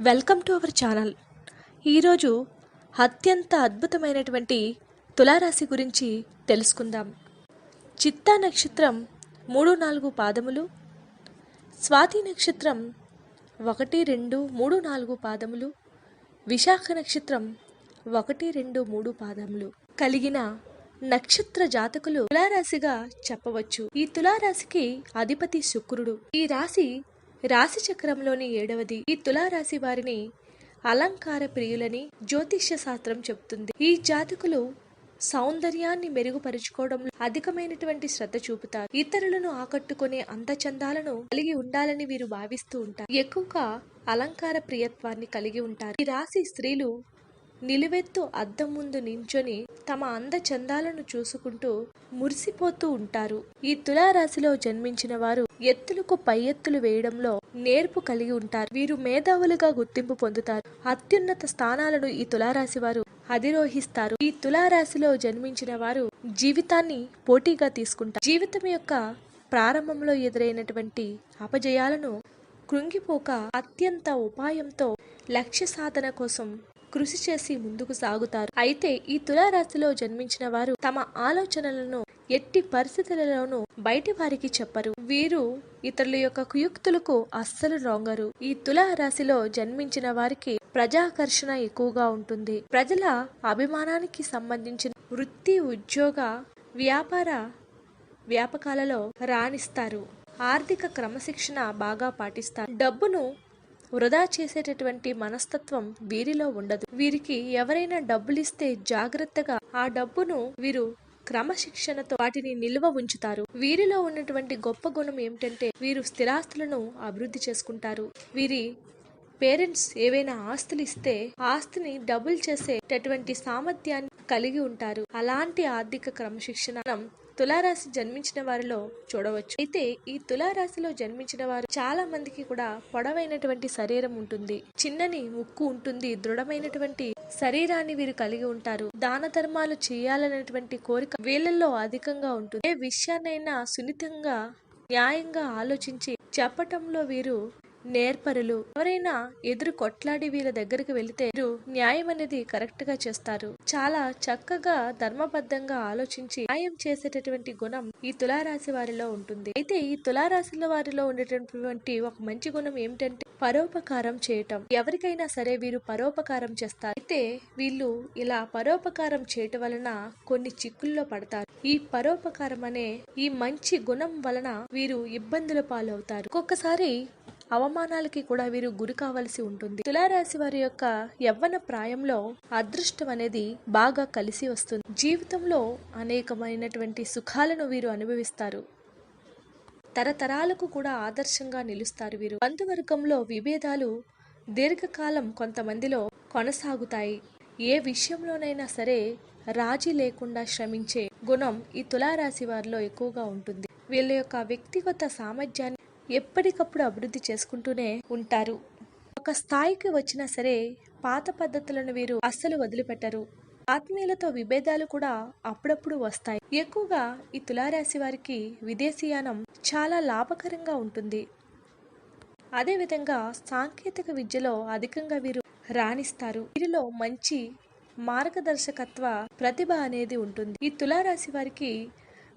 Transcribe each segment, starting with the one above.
Welcome to our channel. ఈరోజు అత్యంత అద్భుతమైనటువంటి తులారాశి గురించి తెలుసుకుందాం. చిత్తా నక్షత్రం మూడు నాలుగు పాదములు స్వాతి నక్షత్రం ఒకటి రెండు మూడు నాలుగు పాదములు విశాఖ నక్షత్రం ఒకటి రెండు మూడు పాదములు కలిగిన నక్షత్ర జాతకులు తులారాశిగా చెప్పవచ్చు. ఈ తులారాశికి అధిపతి శుక్రుడు. ఈ రాశి రాశి చక్రంలోని ఏడవది. ఈ తులారాశి వారిని అలంకార ప్రియులని జ్యోతిష్య శాస్త్రం చెబుతుంది ఈ జాతకులు సౌందర్యాన్ని మెరుగుపరుచుకోవడంలో అధికమైనటువంటి శ్రద్ధ చూపుతారు. ఇతరులను ఆకట్టుకునే అందచందాలను కలిగి ఉండాలని వీరు భావిస్తూ ఉంటారు. ఎక్కువగా అలంకార ప్రియత్వాన్ని కలిగి ఉంటారు. ఈ రాశి స్త్రీలు నిలువెత్తు అద్దం ముందు నించొని తమ అందచందాలను చూసుకుంటూ మురిసిపోతూ ఉంటారు. ఈ తులారాశిలో జన్మించిన వారు ఎత్తులకు పై ఎత్తులు వేయడంలో నేర్పు కలిగి ఉంటారు. వీరు మేధావులుగా గుర్తింపు పొందుతారు. అత్యున్నత స్థానాలను ఈ తులారాశి వారు అధిరోహిస్తారు. ఈ తులారాశిలో జన్మించిన వారు జీవితాన్ని పోటీగా తీసుకుంటారు. జీవితం యొక్క ప్రారంభంలో ఎదురైనటువంటి అపజయాలను కృంగిపోక అత్యంత ఉపాయంతో లక్ష్య సాధన కోసం కృషి చేసి ముందుకు సాగుతారు. అయితే ఈ తులారాశిలో జన్మించిన వారు తమ ఆలోచనలను ఎట్టి పరిస్థితులలోనూ బయటి వారికి చెప్పరు. వీరు ఇతరుల యొక్క కుయుక్తులకు అస్సలు రొంగరు. ఈ తులా రాశిలో జన్మించిన వారికి ప్రజాకర్షణ ఎక్కువగా ఉంటుంది. ప్రజల అభిమానానికి సంబంధించిన వృత్తి ఉద్యోగ వ్యాపార వ్యాపకాలలో రాణిస్తారు. ఆర్థిక క్రమశిక్షణ బాగా పాటిస్తారు. డబ్బును వృధా చేసేటటువంటి మనస్తత్వం వీరిలో ఉండదు. వీరికి ఎవరైనా డబ్బులిస్తే జాగ్రత్తగా ఆ డబ్బును వీరు క్రమశిక్షణతో వాటిని నిల్వ ఉంచుతారు. వీరిలో ఉన్నటువంటి గొప్ప గుణం ఏమిటంటే వీరు స్థిరాస్తులను అభివృద్ధి చేసుకుంటారు. వీరి పేరెంట్స్ ఏవైనా ఆస్తులు ఇస్తే ఆస్తిని డబుల్ చేసేటటువంటి సామర్థ్యాన్ని కలిగి ఉంటారు. అలాంటి ఆర్థిక క్రమశిక్షణ మనం తులారాశి జన్మించిన వారిలో చూడవచ్చు. అయితే ఈ తులారాశిలో జన్మించిన వారు చాలా మందికి కూడా పొడవైనటువంటి శరీరం ఉంటుంది. చిన్నని ముక్కు ఉంటుంది. దృఢమైనటువంటి శరీరాన్ని వీరు కలిగి ఉంటారు. దాన ధర్మాలు చేయాలనేటువంటి కోరిక వీళ్ళల్లో అధికంగా ఉంటుంది. ఏ విషయాన్నైనా సున్నితంగా న్యాయంగా ఆలోచించి చెప్పటంలో వీరు నేర్పరులు. ఎవరైనా ఎదురు కొట్లాడి వీళ్ళ దగ్గరికి వెళితే వీరు న్యాయం అనేది కరెక్ట్గా చేస్తారు. చాలా చక్కగా ధర్మబద్ధంగా ఆలోచించి న్యాయం చేసేటటువంటి గుణం ఈ తులారాశి వారిలో ఉంటుంది. అయితే ఈ తులారాశుల వారిలో ఉండేటటువంటి ఒక మంచి గుణం ఏమిటంటే పరోపకారం చేయటం. ఎవరికైనా సరే వీరు పరోపకారం చేస్తారు. అయితే వీళ్ళు ఇలా పరోపకారం చేయటం వలన కొన్ని చిక్కుల్లో పడతారు. ఈ పరోపకారం అనే ఈ మంచి గుణం వలన వీరు ఇబ్బందుల పాలవుతారు. ఒక్కొక్కసారి అవమానాలకి కూడా వీరు గురి కావలసి ఉంటుంది. తులారాశి వారి యొక్క యవ్వన ప్రాయంలో అదృష్టం అనేది బాగా కలిసి వస్తుంది. జీవితంలో అనేకమైనటువంటి సుఖాలను వీరు అనుభవిస్తారు. తరతరాలకు కూడా ఆదర్శంగా నిలుస్తారు వీరు. బంధువర్గంలో విభేదాలు దీర్ఘకాలం కొంతమందిలో కొనసాగుతాయి. ఏ విషయంలోనైనా సరే రాజీ లేకుండా శ్రమించే గుణం ఈ తులారాశి వారిలో ఎక్కువగా ఉంటుంది. వీళ్ళ యొక్క వ్యక్తిగత సామర్థ్యాన్ని ఎప్పటికప్పుడు అభివృద్ధి చేసుకుంటూనే ఉంటారు. ఒక స్థాయికి వచ్చినా సరే పాత పద్ధతులను వీరు అస్సలు వదిలిపెట్టరు. ఆత్మీయులతో విభేదాలు కూడా అప్పుడప్పుడు వస్తాయి. ఎక్కువగా ఈ తులారాశి వారికి విదేశీయానం చాలా లాభకరంగా ఉంటుంది. అదేవిధంగా సాంకేతిక విద్యలో అధికంగా వీరు రాణిస్తారు. వీరిలో మంచి మార్గదర్శకత్వ ప్రతిభ అనేది ఉంటుంది. ఈ తులారాశి వారికి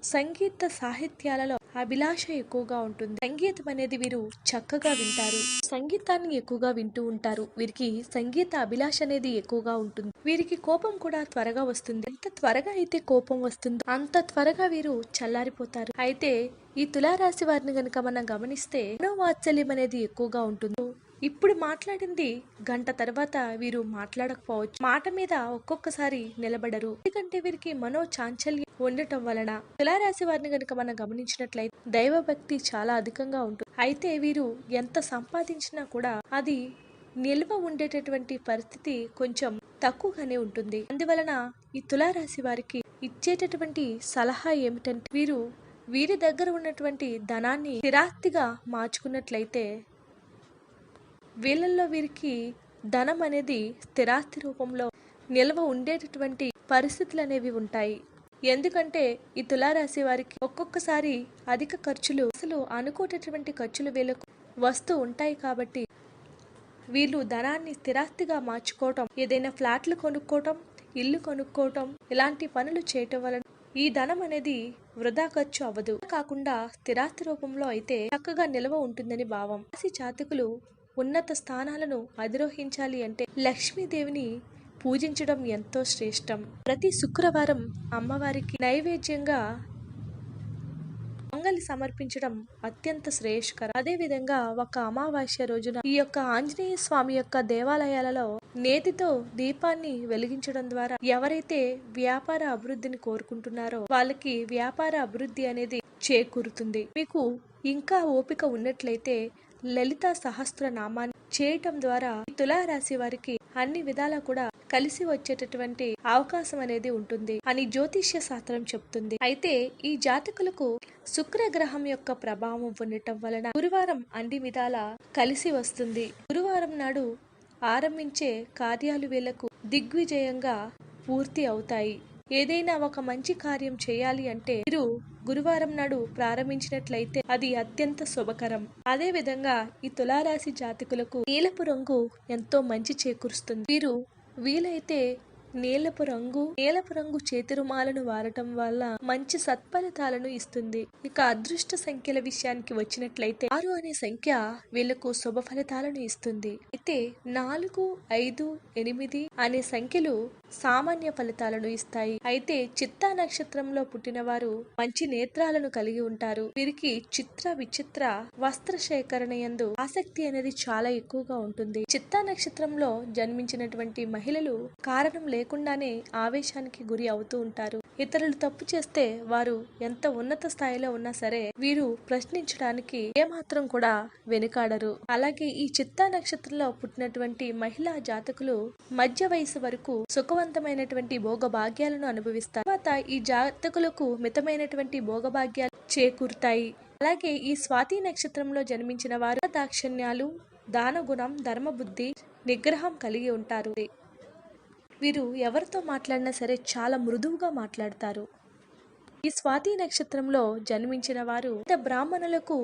సంగీత సాహిత్యాలలో అభిలాష ఎక్కువగా ఉంటుంది. సంగీతం అనేది వీరు చక్కగా వింటారు. సంగీతాన్ని ఎక్కువగా వింటూ ఉంటారు. వీరికి సంగీత అభిలాష అనేది ఎక్కువగా ఉంటుంది. వీరికి కోపం కూడా త్వరగా వస్తుంది. ఎంత త్వరగా అయితే కోపం వస్తుందో అంత త్వరగా వీరు చల్లారిపోతారు. అయితే ఈ తులారాశి వారిని గనక మనం గమనిస్తే మనోవాత్సల్యం అనేది ఎక్కువగా ఉంటుంది. ఇప్పుడు మాట్లాడింది గంట తర్వాత వీరు మాట్లాడకపోవచ్చు. మాట మీద ఒక్కొక్కసారి నిలబడరు. ఎందుకంటే వీరికి మనో చాంచల్యం ఉండటం వలన తులారాశి వారిని కనుక మనం గమనించినట్లయితే దైవభక్తి చాలా అధికంగా ఉంటుంది. అయితే వీరు ఎంత సంపాదించినా కూడా అది నిల్వ ఉండేటటువంటి పరిస్థితి కొంచెం తక్కువగానే ఉంటుంది. అందువలన ఈ తులారాశి వారికి ఇచ్చేటటువంటి సలహా ఏమిటంటే వీరు వీరి దగ్గర ఉన్నటువంటి ధనాన్ని స్థిరాస్తిగా మార్చుకున్నట్లయితే వీళ్ళల్లో వీరికి ధనం అనేది స్థిరాస్తి రూపంలో నిల్వ ఉండేటటువంటి పరిస్థితులు అనేవి ఉంటాయి. ఎందుకంటే ఈ తులారాశి వారికి ఒక్కొక్కసారి అధిక ఖర్చులు అసలు అనుకోటటువంటి ఖర్చులు వీళ్ళకు వస్తూ ఉంటాయి కాబట్టి వీళ్ళు ధనాన్ని స్థిరాస్తిగా మార్చుకోవటం ఏదైనా ఫ్లాట్లు కొనుక్కోవటం ఇల్లు కొనుక్కోవటం ఇలాంటి పనులు చేయటం వలన ఈ ధనం అనేది వృధా ఖర్చు అవ్వదు. కాకుండా స్థిరాస్తి రూపంలో అయితే చక్కగా నిల్వ ఉంటుందని భావం. రాశి జాతకులు ఉన్నత స్థానాలను అధిరోహించాలి అంటే లక్ష్మీదేవిని పూజించడం ఎంతో శ్రేష్టం. ప్రతి శుక్రవారం అమ్మవారికి నైవేద్యంగా పొంగలి సమర్పించడం అత్యంత శ్రేయస్కరం. అదే విధంగా ఒక అమావాస్య రోజున ఈ యొక్క ఆంజనేయ స్వామి యొక్క దేవాలయాలలో నేతితో దీపాన్ని వెలిగించడం ద్వారా ఎవరైతే వ్యాపార అభివృద్ధిని కోరుకుంటున్నారో వాళ్ళకి వ్యాపార అభివృద్ధి అనేది చేకూరుతుంది. మీకు ఇంకా ఓపిక ఉన్నట్లయితే లలిత సహస్ర నామాన్ని చేయటం ద్వారా తులారాశి వారికి అన్ని విధాలా కూడా కలిసి వచ్చేటటువంటి అవకాశం అనేది ఉంటుంది అని జ్యోతిష్య శాస్త్రం చెప్తుంది. అయితే ఈ జాతకులకు శుక్ర గ్రహం యొక్క ప్రభావం ఉండటం వలన గురువారం అన్ని విధాల కలిసి వస్తుంది. గురువారం నాడు ఆరంభించే కార్యాలు వీళ్ళకు దిగ్విజయంగా పూర్తి అవుతాయి. ఏదైనా ఒక మంచి కార్యం చేయాలి అంటే మీరు గురువారం నాడు ప్రారంభించినట్లయితే అది అత్యంత శుభకరం. అదే విధంగా ఈ తులారాశి జాతకులకు నీలపు రంగు ఎంతో మంచి చేకూరుస్తుంది. వీరు వీలైతే నీలపు రంగు నీలపు రంగు చేతి రుమాలను వాడటం వల్ల మంచి సత్ఫలితాలను ఇస్తుంది. ఇక అదృష్ట సంఖ్యల విషయానికి వచ్చినట్లయితే ఆరు అనే సంఖ్య వీళ్ళకు శుభ ఫలితాలను ఇస్తుంది. అయితే నాలుగు ఐదు ఎనిమిది అనే సంఖ్యలు సామాన్య ఫలితాలను ఇస్తాయి. అయితే చిత్తా నక్షత్రంలో పుట్టిన వారు మంచి నేత్రాలను కలిగి ఉంటారు. వీరికి చిత్ర విచిత్ర వస్త్ర సేకరణ యందు ఆసక్తి అనేది చాలా ఎక్కువగా ఉంటుంది. చిత్తా నక్షత్రంలో జన్మించినటువంటి మహిళలు కారణం లేకుండానే ఆవేశానికి గురి అవుతూ ఉంటారు. ఇతరులు తప్పు చేస్తే వారు ఎంత ఉన్నత స్థాయిలో ఉన్నా సరే వీరు ప్రశ్నించడానికి ఏమాత్రం కూడా వెనుకాడరు. అలాగే ఈ చిత్తా నక్షత్రంలో పుట్టినటువంటి మహిళా జాతకులు మధ్య వయసు వరకు సుఖవంతమైనటువంటి భోగభాగ్యాలను అనుభవిస్తారు. తర్వాత ఈ జాతకులకు మితమైనటువంటి భోగభాగ్యాలు చేకూరుతాయి. అలాగే ఈ స్వాతి నక్షత్రంలో జన్మించిన వారు దాక్షణ్యాలు దానగుణం ధర్మబుద్ధి నిగ్రహం కలిగి ఉంటారు. వీరు ఎవరితో మాట్లాడినా సరే చాలా మృదువుగా మాట్లాడతారు. ఈ స్వాతి నక్షత్రంలో జన్మించిన వారు బ్రాహ్మణులకు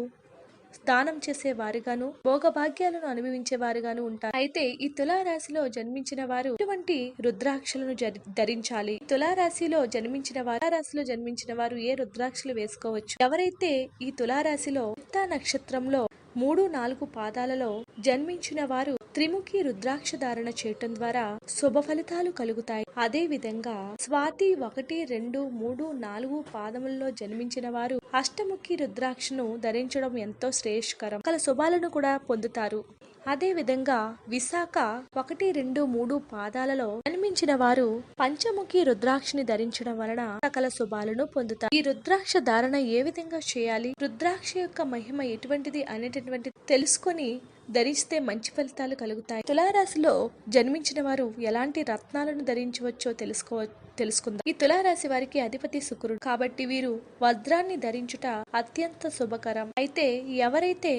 దానం చేసే వారిగాను భోగభాగ్యాలను అనుభవించే వారిగాను ఉంటారు. అయితే ఈ తులారాశిలో జన్మించిన వారు ఇటువంటి రుద్రాక్షలను జరి- ధరించాలి? తులారాశిలో జన్మించిన వారు తులారాశిలో జన్మించిన వారు ఏ రుద్రాక్షలు వేసుకోవచ్చు? ఎవరైతే ఈ తులారాశిలో నక్షత్రంలో మూడు నాలుగు పాదాలలో జన్మించిన వారు త్రిముఖి రుద్రాక్ష ధారణ చేయటం ద్వారా శుభ ఫలితాలు కలుగుతాయి. అదే విధంగా స్వాతి ఒకటి రెండు మూడు నాలుగు పాదములలో జన్మించిన వారు అష్టముఖి రుద్రాక్షను ధరించడం ఎంతో శ్రేయస్కరం. కల శుభాలను కూడా పొందుతారు. అదే విధంగా విశాఖ ఒకటి రెండు మూడు పాదాలలో జన్మించిన వారు పంచముఖి రుద్రాక్షని ధరించడం వలన సకల శుభాలను పొందుతారు. ఈ రుద్రాక్ష ధారణ ఏ విధంగా చేయాలి? రుద్రాక్ష యొక్క మహిమ ఎటువంటిది అనేటటువంటి తెలుసుకొని ధరిస్తే మంచి ఫలితాలు కలుగుతాయి. తులారాశిలో జన్మించిన వారు ఎలాంటి రత్నాలను ధరించవచ్చో తెలుసుకో తెలుసుకుందాం. ఈ తులారాశి వారికి అధిపతి శుక్రుడు. కాబట్టి వీరు వజ్రాన్ని ధరించుట అత్యంత శుభకరం. అయితే ఎవరైతే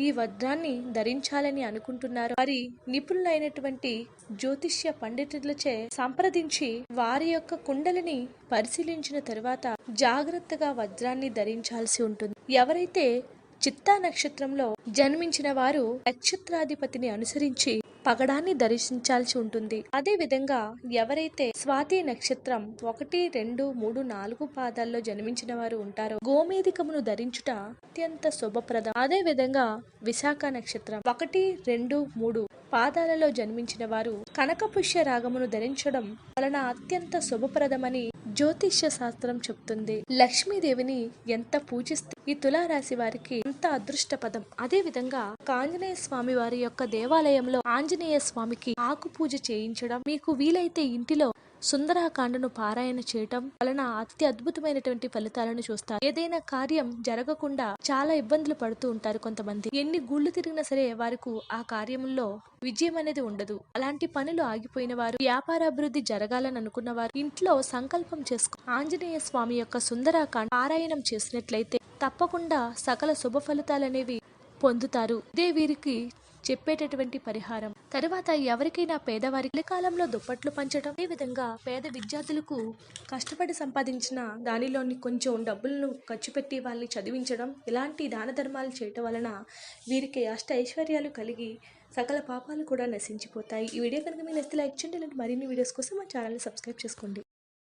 ఈ వజ్రాన్ని ధరించాలని అనుకుంటున్నారు. వారి నిపుణులైనటువంటి జ్యోతిష్య పండితులచే సంప్రదించి వారి యొక్క కుండలిని పరిశీలించిన తరువాత జాగ్రత్తగా వజ్రాన్ని ధరించాల్సి ఉంటుంది. ఎవరైతే చిత్తా నక్షత్రంలో జన్మించిన వారు నక్షత్రాధిపతిని అనుసరించి పగడాన్ని దర్శించాల్సి ఉంటుంది. అదే విధంగా ఎవరైతే స్వాతి నక్షత్రం ఒకటి రెండు మూడు నాలుగు పాదాల్లో జన్మించిన వారు ఉంటారో గోమేధికమును ధరించుట అత్యంత శుభప్రదం. అదే విధంగా విశాఖ నక్షత్రం ఒకటి రెండు మూడు పాదాలలో జన్మించిన వారు కనకపుష్య రాగమును ధరించడం వలన అత్యంత శుభప్రదమని జ్యోతిష్య శాస్త్రం చెప్తుంది. లక్ష్మీదేవిని ఎంత పూజిస్తే ఈ తులారాశి వారికి ఎంత అదృష్ట పదం అదే విధంగా ఆంజనేయ స్వామి వారి యొక్క దేవాలయంలో ఆంజనేయ స్వామికి ఆకు పూజ చేయించడం మీకు వీలైతే ఇంటిలో సుందరాకాండను పారాయణ చేయటం వలన అతి అద్భుతమైనటువంటి ఫలితాలను చూస్తారు. ఏదైనా కార్యం జరగకుండా చాలా ఇబ్బందులు పడుతూ ఉంటారు కొంతమంది. ఎన్ని గుళ్ళు తిరిగినా సరే వారికి ఆ కార్యంలో విజయం అనేది ఉండదు. అలాంటి పనులు ఆగిపోయిన వారు వ్యాపార అభివృద్ధి జరగాలని అనుకున్న వారు ఇంట్లో సంకల్పం చేసుకో ఆంజనేయ స్వామి యొక్క సుందరాకాండ పారాయణం చేసినట్లయితే తప్పకుండా సకల శుభ ఫలితాలనేవి పొందుతారు. ఇదే వీరికి చెప్పేటటువంటి పరిహారం. తరువాత ఎవరికైనా పేదవారికి కాలంలో దుప్పట్లు పంచడం ఈ విధంగా పేద విద్యార్థులకు కష్టపడి సంపాదించిన దానిలోని కొంచెం డబ్బులను ఖర్చు పెట్టి వాళ్ళని చదివించడం ఇలాంటి దాన ధర్మాలు చేయటం వలన వీరికి అష్ట ఐశ్వర్యాలు కలిగి సకల పాపాలు కూడా నశించిపోతాయి. ఈ వీడియో కనుక మీరు నచ్చితే లైక్ చేయండి. ఇలాంటి మరిన్ని వీడియోస్ కోసం మా ఛానల్ని సబ్స్క్రైబ్ చేసుకోండి.